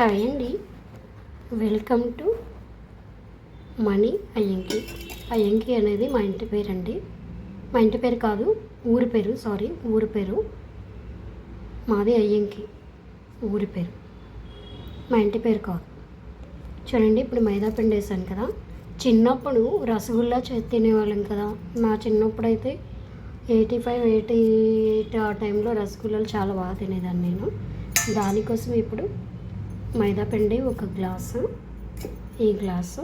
Hi అండి. Welcome to మనీ అయ్యంకి అయ్యంకి అనేది మా ఇంటి పేరు అండి మా ఇంటి పేరు కాదు ఊరి పేరు సారీ ఊరి పేరు. మాది అయ్యంకి ఊరి పేరు. మా ఇంటి పేరు కాదు. చూడండి ఇప్పుడు మైదా పిండి వేసాను కదా. చిన్నప్పుడు రసగుల్లా చే- తినేవాళ్ళం కదా. నా చిన్నప్పుడు అయితే ఎయిటీ ఫైవ్ ఎయిటీ ఎయిట్ ఆ టైంలో రసగుల్లాలు చాలా బాగా తినేదాన్ని నేను. దానికోసం ఇప్పుడు మైదా పిండి ఒక గ్లాసు ఈ గ్లాసు.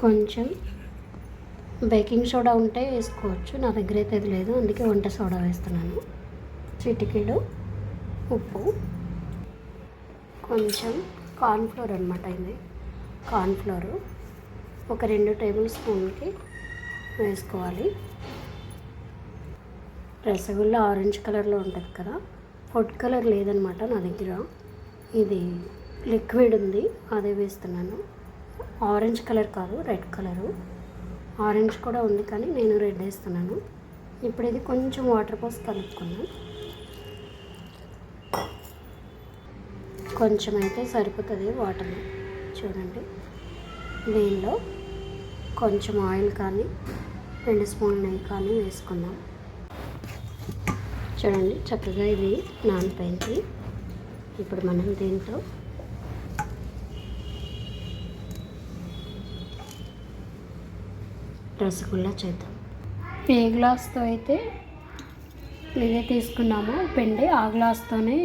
కొంచెం బేకింగ్ సోడా ఉంటే వేసుకోవచ్చు నా దగ్గర అయితే అది లేదు అందుకే వంట సోడా వేస్తున్నాను. చిటికీలు ఉప్పు. కొంచెం కార్న్ఫ్లోర్ అనమాట ఇది కార్న్ఫ్లోరు. ఒక రెండు టేబుల్ స్పూన్కి వేసుకోవాలి. రసగుల్లా ఆరెంజ్ కలర్లో ఉంటుంది కదా ఫుడ్ కలర్ లేదనమాట నా దగ్గర. ఇది లిక్విడ్ ఉంది అదే వేస్తున్నాను. ఆరెంజ్ కలర్ కాదు రెడ్ కలరు. ఆరెంజ్ కూడా ఉంది కానీ నేను రెడ్ వేస్తున్నాను. ఇప్పుడు ఇది కొంచెం వాటర్ పోసి కలుపుకున్నాను కొంచెం అయితే సరిపోతుంది వాటర్. చూడండి. దీనిలో కొంచెం ఆయిల్ కానీ రెండు స్పూన్ నెయ్యి కానీ వేసుకుందాం. చూడండి చక్కగా ఇది నానిపోయింది. ఇప్పుడు మనం దీంట్లో రసగుల్లా చేద్దాం. ఏ గ్లాస్తో అయితే ఇదే తీసుకున్నామో. పిండి ఆ గ్లాస్తోనే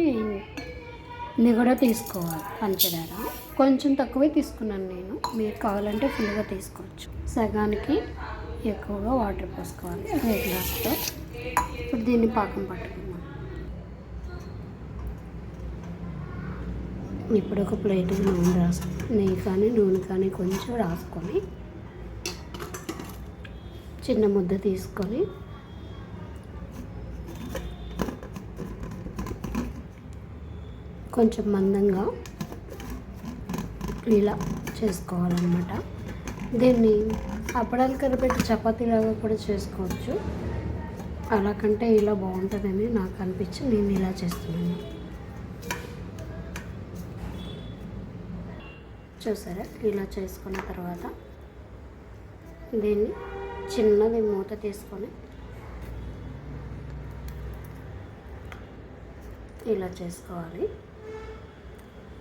ఇది కూడా తీసుకోవాలి. పంచదార. కొంచెం తక్కువే తీసుకున్నాను నేను. మీరు కావాలంటే ఫుల్గా తీసుకోవచ్చు. సగానికి ఎక్కువగా వాటర్ పోసుకోవాలి. ఏ గ్లాస్తో. ఇప్పుడు దీన్ని పాకం పట్టుకుంటాం ఇప్పుడు ఒక ప్లేట్ నూనె రాసు నెయ్యి కానీ నూనె కానీ కొంచెం రాసుకొని చిన్న ముద్ద తీసుకొని కొంచెం మందంగా ఇలా చేసుకోవాలన్నమాట. దీన్ని అప్పడాలు కరిపెట్టి చపాతీలాగా కూడా చేసుకోవచ్చు. అలా కంటే ఇలా బాగుంటుందని నాకు అనిపించి నేను ఇలా చేస్తున్నాను. చూసారా? ఇలా చేసుకున్న తర్వాత దీన్ని చిన్నది మూత తీసుకొని ఇలా చేసుకోవాలి.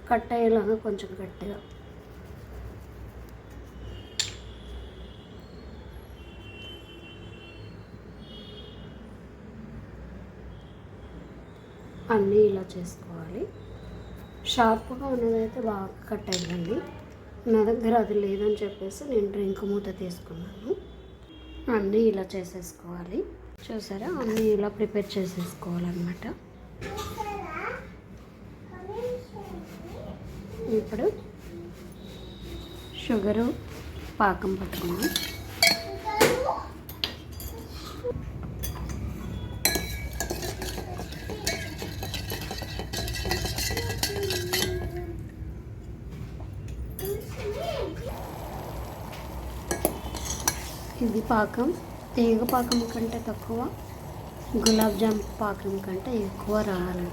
కట్ అయ్యేలాగా కొంచెం గట్టిగా. అన్నీ ఇలా చేసుకోవాలి. షార్ప్గా ఉన్నదైతే బాగా కట్ అయిందండి నా దగ్గర అది లేదని చెప్పేసి నేను డ్రింక్ మూత తీసుకున్నాను. అన్నీ ఇలా చేసేసుకోవాలి. చూసారా? అన్నీ ఇలా ప్రిపేర్ చేసేసుకోవాలన్నమాట. ఇప్పుడు షుగరు పాకం పట్టుకున్నాను ఇది పాకం. తీగ పాకం కంటే తక్కువ. గులాబ్ జామ్ పాకం కంటే ఎక్కువ రావాలి.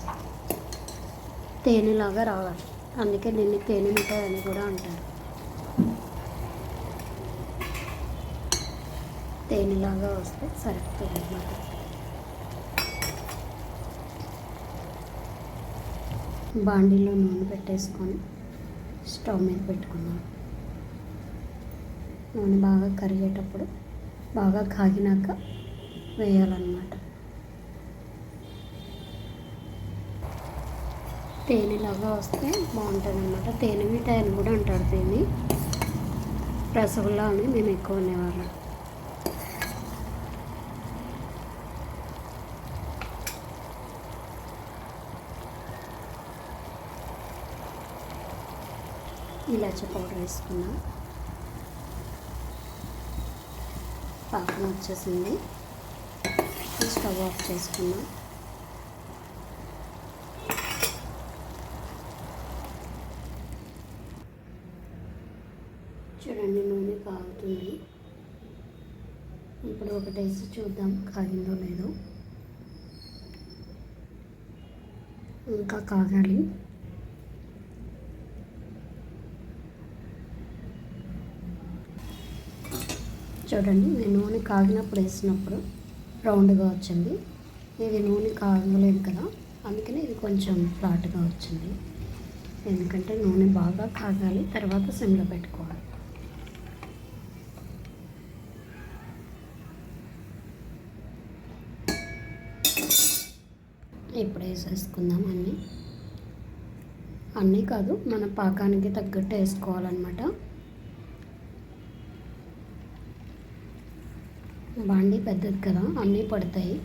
తేనెలాగా రావాలి. అందుకే దీన్ని తేనె మిఠాయి అని కూడా అంటారు. తేనెలాగా వస్తే సరిపోతుంది అన్నమాట. బాండీలో నూనె పెట్టేసుకొని స్టవ్ మీద పెట్టుకున్నాను నూనె బాగా కరిగేటప్పుడు బాగా కాగినాక వేయాలన్నమాట. తేనెలాగా వస్తే బాగుంటుంది అనమాట తేనె మిఠాయి అని కూడా అంటారు దీన్ని. రసగుల్లా అని మేము ఎక్కువ అనేవాళ్ళం. ఇలాచి పౌడర్ వేసుకున్నాం. పాకం వచ్చేసింది. స్టవ్ ఆఫ్ చేసుకున్నాం చూడండి నూనె కాగుతుంది ఇప్పుడు ఒకటేసి చూద్దాం. కాగిందో లేదో. ఇంకా కాగాలి. చూడండి నేను నూనె కాగినప్పుడు వేసినప్పుడు రౌండ్గా వచ్చింది. ఇది నూనె కాగలేదు కదా అందుకని ఇది కొంచెం ఫ్లాట్గా వచ్చింది. ఎందుకంటే నూనె బాగా కాగాలి తర్వాత సిమ్లో పెట్టుకోవాలి. ఇప్పుడు వేసేసుకుందాం అన్నీ. అన్నీ కాదు మన పాకానికి తగ్గట్టు వేసుకోవాలన్నమాట. బాండీ పెద్దది కదా అన్నీ పడతాయి.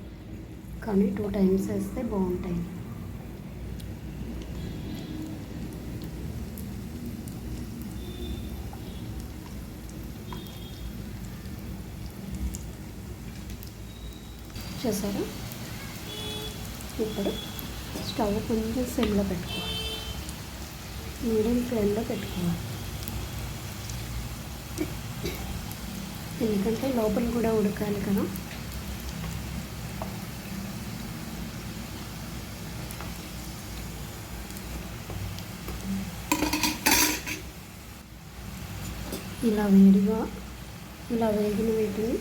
కానీ టూ టైమ్స్ వేస్తే బాగుంటాయి. చూసారా? ఇప్పుడు స్టవ్ కొంచెం సిమ్లో పెట్టుకోవాలి. మీడియం ఫ్లేమ్లో పెట్టుకోవాలి. ఎందుకంటే లోపల కూడా ఉడకాలి కదా. ఇలా వేడిగా ఇలా వేగిన వీటిని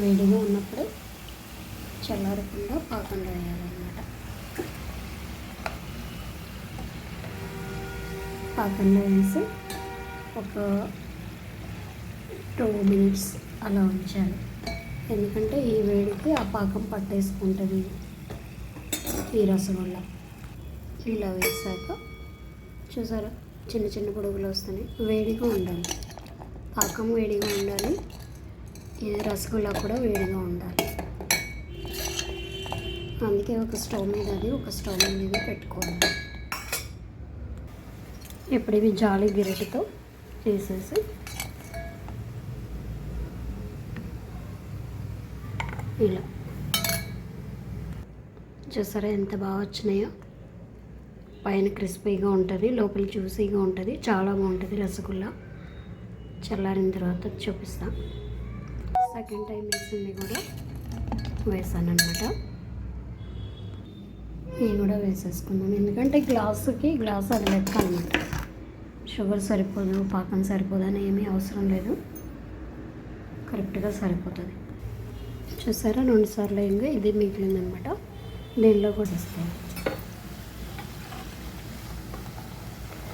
వేడిగా ఉన్నప్పుడు చల్లారకుండా పాకంలో వేయాలన్నమాట. పాకంలో వేసి ఒక టూ మినిట్స్ అలా ఉంచాలి ఎందుకంటే ఈ వేడికి ఆ పాకం పట్టేసుకుంటుంది ఈ రసగుల్ల ఇలా వేసాక చూసారా? చిన్న చిన్న పొడుగులు వస్తున్నాయి. వేడిగా ఉండాలి. పాకం వేడిగా ఉండాలి. ఈ రసగుల్లా కూడా వేడిగా ఉండాలి. అందుకే ఒక స్టవ్ మీద అది ఒక స్టవ్ మీద పెట్టుకోవాలి. ఇప్పుడు ఇవి జాలి గిరటితో చేసేసి ఇలా. చూసారా ఎంత బాగా వచ్చినాయో? పైన క్రిస్పీగా ఉంటుంది లోపల జ్యూసీగా ఉంటుంది చాలా బాగుంటుంది రసగుల్లా. చల్లారిన తర్వాత చూపిస్తా. సెకండ్ టైం వేసింది కూడా వేసాను అనమాట ఇవి కూడా వేసేసుకున్నాను ఎందుకంటే గ్లాసుకి గ్లాస్ అది లెక్క అనమాట షుగర్ సరిపోదు పాకం సరిపోదు అని ఏమీ అవసరం లేదు. కరెక్ట్గా సరిపోతుంది. చూసారా? రెండు సార్లు అయింది. ఇది మిగిలిందనమాట. దీనిలో కూడా ఇస్తాను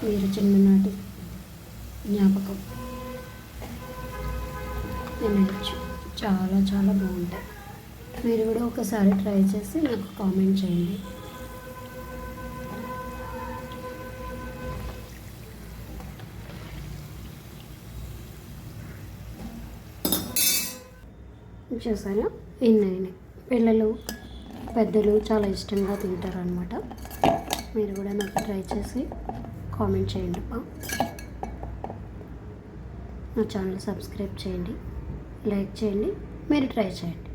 మీరు చిన్ననాటి జ్ఞాపకం. తినచ్చు చాలా చాలా బాగుంటాయి. మీరు కూడా ఒకసారి ట్రై చేసి నాకు కామెంట్ చేయండి. చూసారా ఇన్ని పిల్లలు పెద్దలు చాలా ఇష్టంగా తింటారు అనమాట మీరు కూడా నాకు ట్రై చేసి కామెంట్ చేయండి అప్ప నా ఛానల్ సబ్స్క్రైబ్ చేయండి లైక్ చేయండి మీరు ట్రై చేయండి.